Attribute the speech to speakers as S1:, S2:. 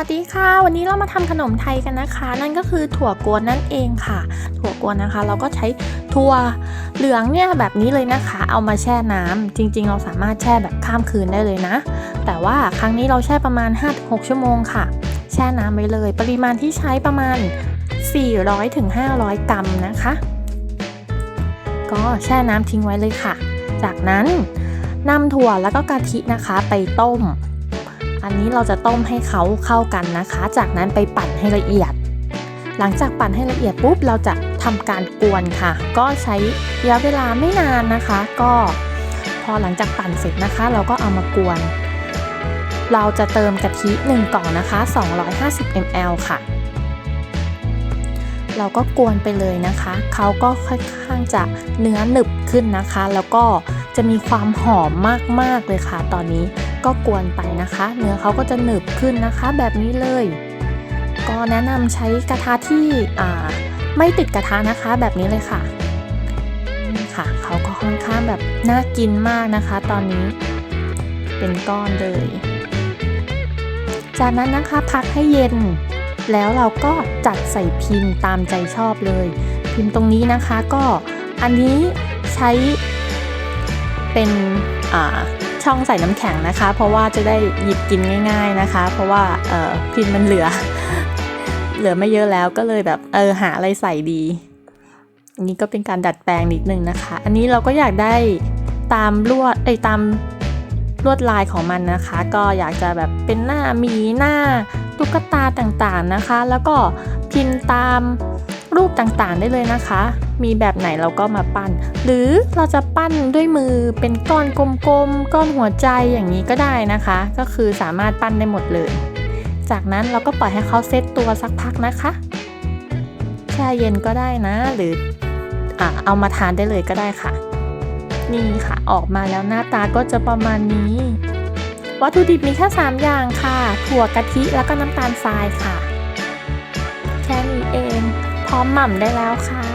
S1: วัสดีค่ะ วันนี้เรามาทำขนมไทยกันนะคะ นั่นก็คือถั่วกวนนั่นเองค่ะ ถั่วกวนนะคะ เราก็ใช้ถั่วเหลืองเนี่ยแบบนี้เลยนะคะ เอามาแช่น้ำจริง ๆ เราสามารถแช่แบบข้ามคืนได้เลยนะ แต่ว่าครั้งนี้เราแช่ประมาณ 5-6 ชั่วโมงค่ะ แช่น้ำไว้เลย ปริมาณที่ใช้ประมาณ 400-500 กรัมนะคะ ก็แช่น้ำทิ้งไว้เลยค่ะ จากนั้นนำถั่วแล้วก็กะทินะคะไปต้ม อันนี้เราจะต้มให้เขาเข้ากันนะคะ จากนั้นไปปั่นให้ละเอียด หลังจากปั่นให้ละเอียดปุ๊บเราจะทำการกวนค่ะ ก็ใช้ระยะเวลาไม่นานนะคะ ก็พอหลังจากปั่นเสร็จนะคะ เราก็เอามากวน เราจะเติมกะทิ1กล่องนะคะ 250 ml ค่ะ เราก็กวนไปเลยนะคะเขาก็ค่อนข้างจะเนื้อหนึบขึ้นนะคะ แล้วก็จะมีความหอมมากๆเลยค่ะ ตอนนี้ ก็กวนไปนะคะ เนื้อเขาก็จะหนึบขึ้นนะคะแบบนี้เลย ก็แนะนำใช้กระทะที่อ่าไม่ติดกระทะนะคะแบบนี้เลยค่ะนี่ค่ะเขาก็ค่อนข้างแบบน่ากินมากนะคะ ตอนนี้เป็นก้อนเลย จากนั้นนะคะพักให้เย็น แล้วเราก็จัดใส่พิมพ์ตามใจชอบเลย พิมพ์ตรงนี้นะคะก็อันนี้ใช้เป็นอ่า ช่องใส่น้ำแข็งนะคะ เพราะว่าจะได้หยิบกินง่าย ๆนะคะ เพราะว่าเออพิมพ์มันเหลือ เหลือไม่เยอะแล้วก็เลยแบบเออหาอะไรใส่ดีอันนี้ก็เป็นการดัดแปลงนิดนึงนะคะ อันนี้เราก็อยากได้ตามลวดไอ้ยตามลวดลายของมันนะคะ ก็อยากจะแบบเป็นหน้าหมีหน้าตุ๊กตาต่างๆนะคะ แล้วก็พิมพ์ตามรูปต่างๆได้เลยนะคะ มีแบบไหนเราก็มาปั้น หรือเราจะปั้นด้วยมือเป็นก้อนกลมๆก้อนหัวใจอย่างนี้ก็ได้นะคะ ก็คือสามารถปั้นได้หมดเลย จากนั้นเราก็ปล่อยให้เขาเซตตัวสักพักนะคะแช่เย็นก็ได้นะ หรืออ่าเอามาทานได้เลยก็ได้ค่ะ นี่ค่ะออกมาแล้วหน้าตาก็จะประมาณนี้ วัตถุดิบมีแค่3อย่างค่ะถั่วกะทิแล้วก็น้ำตาลทรายค่ะ แค่นี้เอง พร้อมหม่ำได้แล้วค่ะ